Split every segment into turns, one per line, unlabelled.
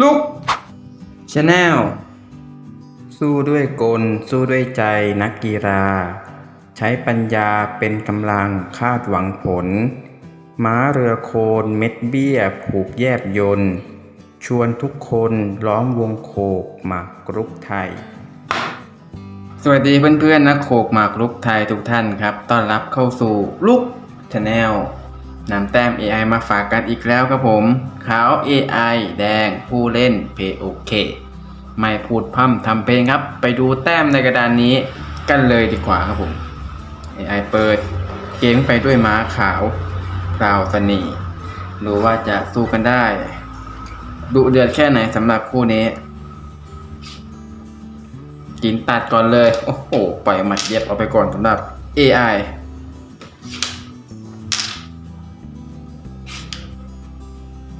ลุกชาแนลสู้ด้วยกล สู้ด้วยใจนักกีฬา ใช้ปัญญาเป็นกำลังคาดหวังผล ม้าเรือโคนเม็ดเบี้ย ผูกแยบยนต์ชวนทุกคนล้อมวงโคกหมากรุกไทย สวัสดีเพื่อนๆนักโขกหมากรุกไทยทุกท่านครับ ต้อนรับเข้าสู่ลุกชาแนล นำแต้ม AI มาฝากกันอีกแล้วครับผม ขาว AI แดงผู้เล่นเพโอเคไม่พูดพร่ำทำเพลงครับ ไปดูแต้มในกระดานนี้กันเลยดีกว่าครับผม AI เปิดเกมไปด้วยม้าขาวพราวสนีรู้ว่าจะสู้กันได้ ดุเดือดแค่ไหนสำหรับคู่นี้ กินตัดก่อนเลย โอ้โห ปล่อยหมัดเย็บเอาไปก่อนสำหรับ AI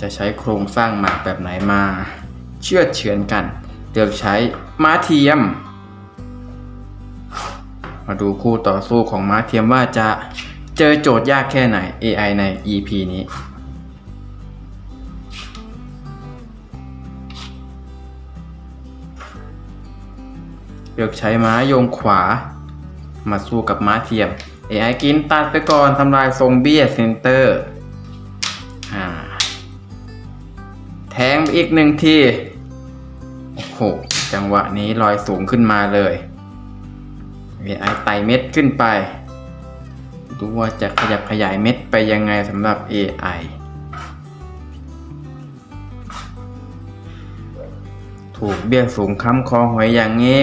จะใช้โครงสร้างหมากแบบไหนมา เชื่อเฉือนกัน เลือกใช้ม้าเทียม มาดูคู่ต่อสู้ของม้าเทียมว่าจะเจอโจทย์ยากแค่ไหน AI ใน EP นี้เลือกใช้ม้าโยงขวา มาสู้กับม้าเทียม AI กินตัดไปก่อนทำลายทรงเบี้ยเซนเตอร์ อีกหนึ่งที โอ้โห จังหวะนี้ลอยสูงขึ้นมาเลย AI ไต่เม็ดขึ้นไป ดูว่าจะขยับขยายเม็ดไปยังไงสำหรับ AI ถูกเบี้ยสูงค้ำคอหอยอย่างนี้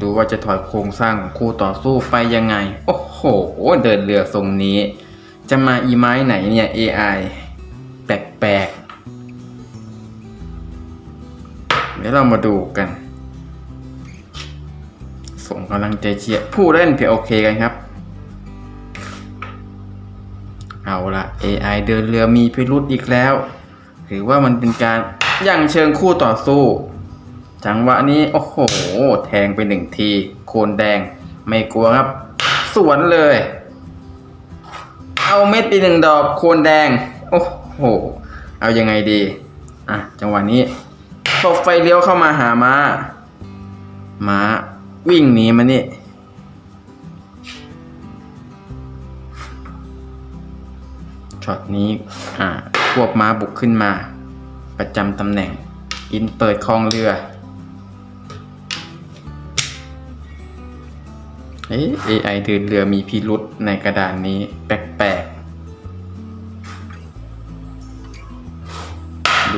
ดูว่าจะถอยโครงสร้างของคู่ต่อสู้ไปยังไง โอ้โห เดินเรือทรงนี้ จะมาอีไม้ไหนเนี่ย AI แปลกๆ ดี๋ยวเรามาดูกัน ส่งกำลังใจเชียร์ผู้เล่นเพียโอเคกันครับ เอาละ AI เดินเรือมีพิรุธอีกแล้วถือว่ามันเป็นการย่างเชิงคู่ต่อสู้ จังหวะนี้โอ้โห แทงไปหนึ่งที โคนแดงไม่กลัวครับ สวนเลย เอาเม็ดไปหนึ่งดอกโคนแดง โอ้โห เอายังไงดี อะ จังหวะนี้ ตบไฟเลี้ยวเข้ามาหาม้า ม้า วิ่งหนีมานี่ ช็อตนี้ อ่าควบม้าบุกขึ้นมา ประจำตำแหน่ง อินเปิดคลองเรือ เอ๊ะ AI เดินเรือมีพิรุษในกระดานนี้ แปลก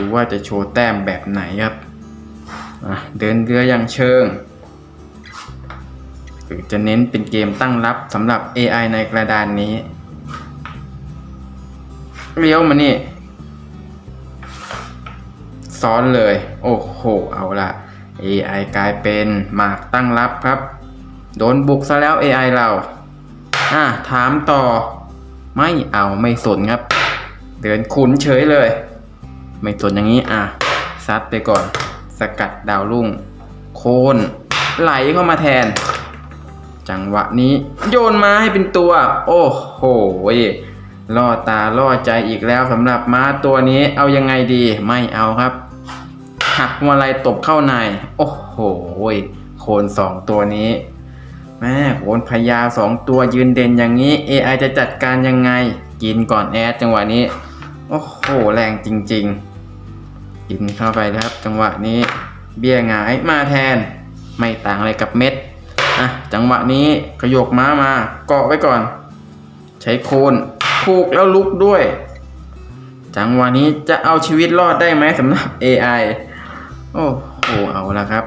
ดูว่าจะโชว์แต้มแบบไหนครับเดินเรืออย่างเชิง หรือจะเน้นเป็นเกมตั้งรับสำหรับ AI ในกระดานนี้เลี้ยวมานี่ซ้อนเลย โอ้โห เอาละ AI กลายเป็นหมากตั้งรับครับ โดนบุกซะแล้ว AI เรา อะ ถามต่อ ไม่เอาไม่สนครับ เดินขุนเฉยเลย ไม่สนอย่างนี้อะซัดไปก่อน สกัดดาวรุ่ง โคนไหลเข้ามาแทน จังหวะนี้ โยนมาให้เป็นตัว โอ้โหล่อตาล่อใจอีกแล้วสำหรับม้าตัวนี้เอายังไงดีไม่เอาครับหักมาลัยตบเข้าใน โอ้โหโคนสองตัวนี้แม่โคนพญาสองตัวยืนเด่นอย่างนี้ AI จะจัดการยังไง กินก่อนแอดจังหวะนี้ โอ้โห แรงจริง ๆ กินเข้าไปนะครับ จังหวะนี้เบี้ยหงายมาแทน ไม่ต่างอะไรกับเม็ดอะจังหวะนี้ขยกม้ามา เกาะไว้ก่อน ใช้โคนผูกแล้วลุกด้วย จังหวะนี้จะเอาชีวิตรอดได้ไหมสำหรับ AI โอ้โหเอาละครับ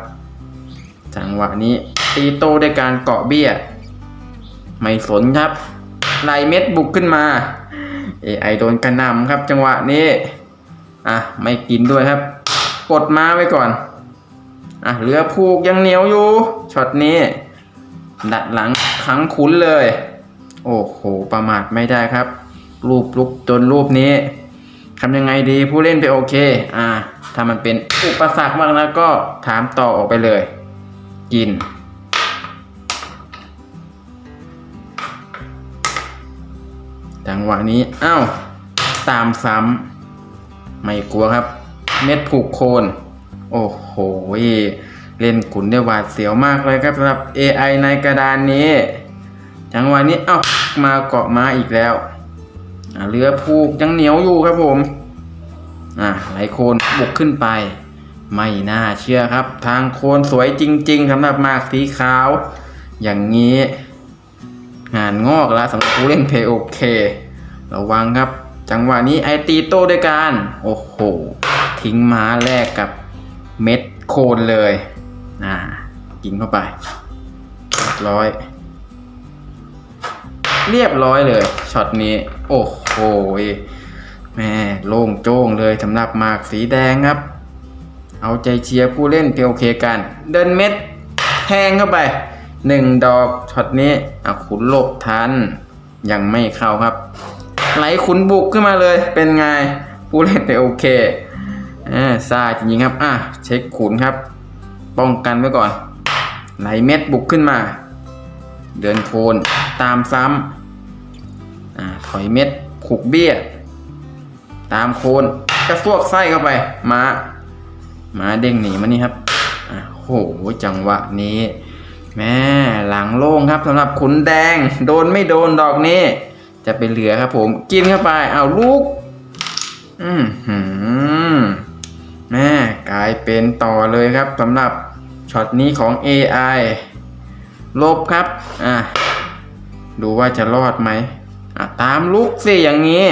จังหวะนี้ตีโต้ด้วยการเกาะเบี้ย ไม่สนครับไล่เม็ดบุกขึ้นมา AI โดนกระหน่ำครับจังหวะนี้ อะไม่กินด้วยครับ กดม้าไว้ก่อน อะเรือผูกยังเหนียวอยู่ช็อตนี้ ดัดหลังขังขุนเลย โอ้โห ประมาทไม่ได้ครับ รูปลุกจนรูปนี้ทำยังไงดีผู้เล่นไปโอเค อ่า ถ้ามันเป็นอุปสรรคมากนะก็ถามต่อออกไปเลย กิน จังหวะนี้ อ้าว ตามซ้ำ ไม่กลัวครับ เม็ดผูกโคน โอ้โห เล่นขุนได้หวาดเสียวมากเลยครับสำหรับ AI ในกระดานนี้ จังหวะนี้เอ้ามาเกาะมาอีกแล้วเรือผูกยังเหนียวอยู่ครับผมอะไหลโคนบุกขึ้นไป ไม่น่าเชื่อครับ ทางโคนสวยจริงๆสำหรับหมากสีขาว อย่างนี้ งานงอกแล้วสำหรับผู้เล่นเพย์โอเค ระวังครับ จังหวะนี้ไอตีโต้ด้วยการโอ้โห ทิ้งม้าแรกกับเม็ดโคนเลยอ่ากินเข้าไป เรียบร้อย เรียบร้อยเลยช็อตนี้ โอ้โหแม่โล่งโจ้งเลยสำหรับหมากสีแดงครับ เอาใจเชียร์ผู้เล่นเพโอเคกัน เดินเม็ดแทงเข้าไปหนึ่งดอกช็อตนี้อะขุนหลบทัน ยังไม่เข้าครับ ไหลขุนบุกขึ้นมาเลย เป็นไงผู้เล่นเพโอเคอ่าซ่าจริงๆครับ อะเช็คขุนครับ ป้องกันไว้ก่อน ไหลเม็ดบุกขึ้นมา เดินโคนตามซ้ำอ่าถอยเม็ดขุกเบี้ย ตามโคนกระซวกไส้เข้าไป มามาเด้งหนีมานี่ครับอะโหจังหวะนี้ แม่หลังโล่งครับสำหรับขุนแดง โดนไม่โดนดอกนี้ จะไปเหลือครับผมกินเข้าไปเอาลูก อืมหืมแม่กลายเป็นต่อเลยครับสำหรับช็อตนี้ของ AI ลบครับอะดูว่าจะรอดไหมอะตามลุกสิอย่างนี้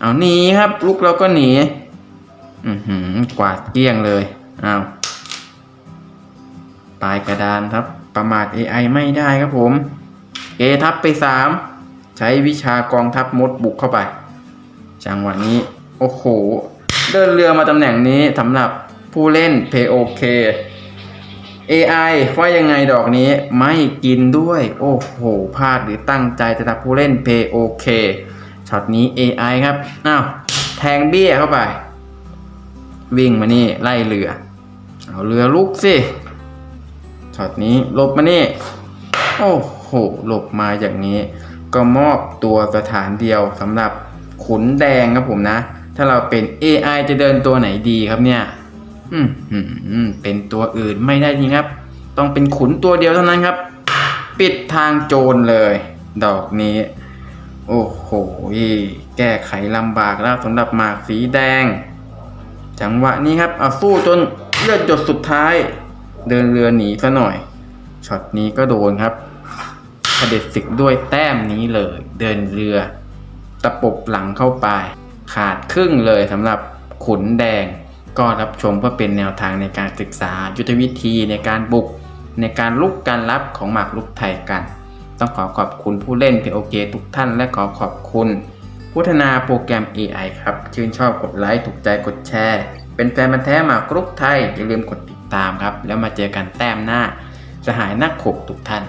เอาหนีครับลุกเราก็หนีอือหือกวาดเกลี้ยงเลยเอาปลายกระดานครับ ประมาท AI ไม่ได้ครับผมเอทับไปสาม ใช้วิชากองทัพมดบุกเข้าไป จังหวะนี้ โอ้โห เดินเรือมาตำแหน่งนี้สำหรับผู้เล่น POK AI ว่ายังไงดอกนี้ไม่กินด้วย โอ้โหพลาดหรือตั้งใจจะทับผู้เล่น POK ช็อตนี้ AI ครับอ้าวแทงเบี้ยเข้าไป วิ่งมานี่ไล่เรือ เอาเรือลุกสิช็อตนี้หลบมานี่ โอ้โหหลบมาอย่างนี้ ก็มอบตัวสถานเดียวสำหรับขุนแดงครับผมนะ ถ้าเราเป็น AI จะเดินตัวไหนดีครับเนี่ยอืมอืมอืมเป็นตัวอื่นไม่ได้จริงครับ ต้องเป็นขุนตัวเดียวเท่านั้นครับ ปิดทางโจรเลย ดอกนี้ โอ้โหแก้ไขลำบากแล้วสำหรับหมากสีแดง จังหวะนี้ครับเอาสู้จนเลือดหยดสุดท้าย เดินเรือหนีซะหน่อยช็อตนี้ก็โดนครับ เด็จศึกด้วยแต้มนี้เลย เดินเรือตะปบหลังเข้าไป ขาดครึ่งเลยสำหรับขุนแดง ก็รับชมเพื่อเป็นแนวทางในการศึกษายุทธวิธีในการบุก ในการลุกการรับของหมากรุกไทยกัน ต้องขอขอบคุณผู้เล่น POK ทุกท่านและขอขอบคุณพัฒนาโปรแกรม AI ครับ ชื่นชอบกดไลค์ ถูกใจกดแชร์ เป็นแฟนมันแท้หมากรุกไทย อย่าลืมกดติดตามครับ แล้วมาเจอกันแต้มหน้า สหายนักขบทุกท่าน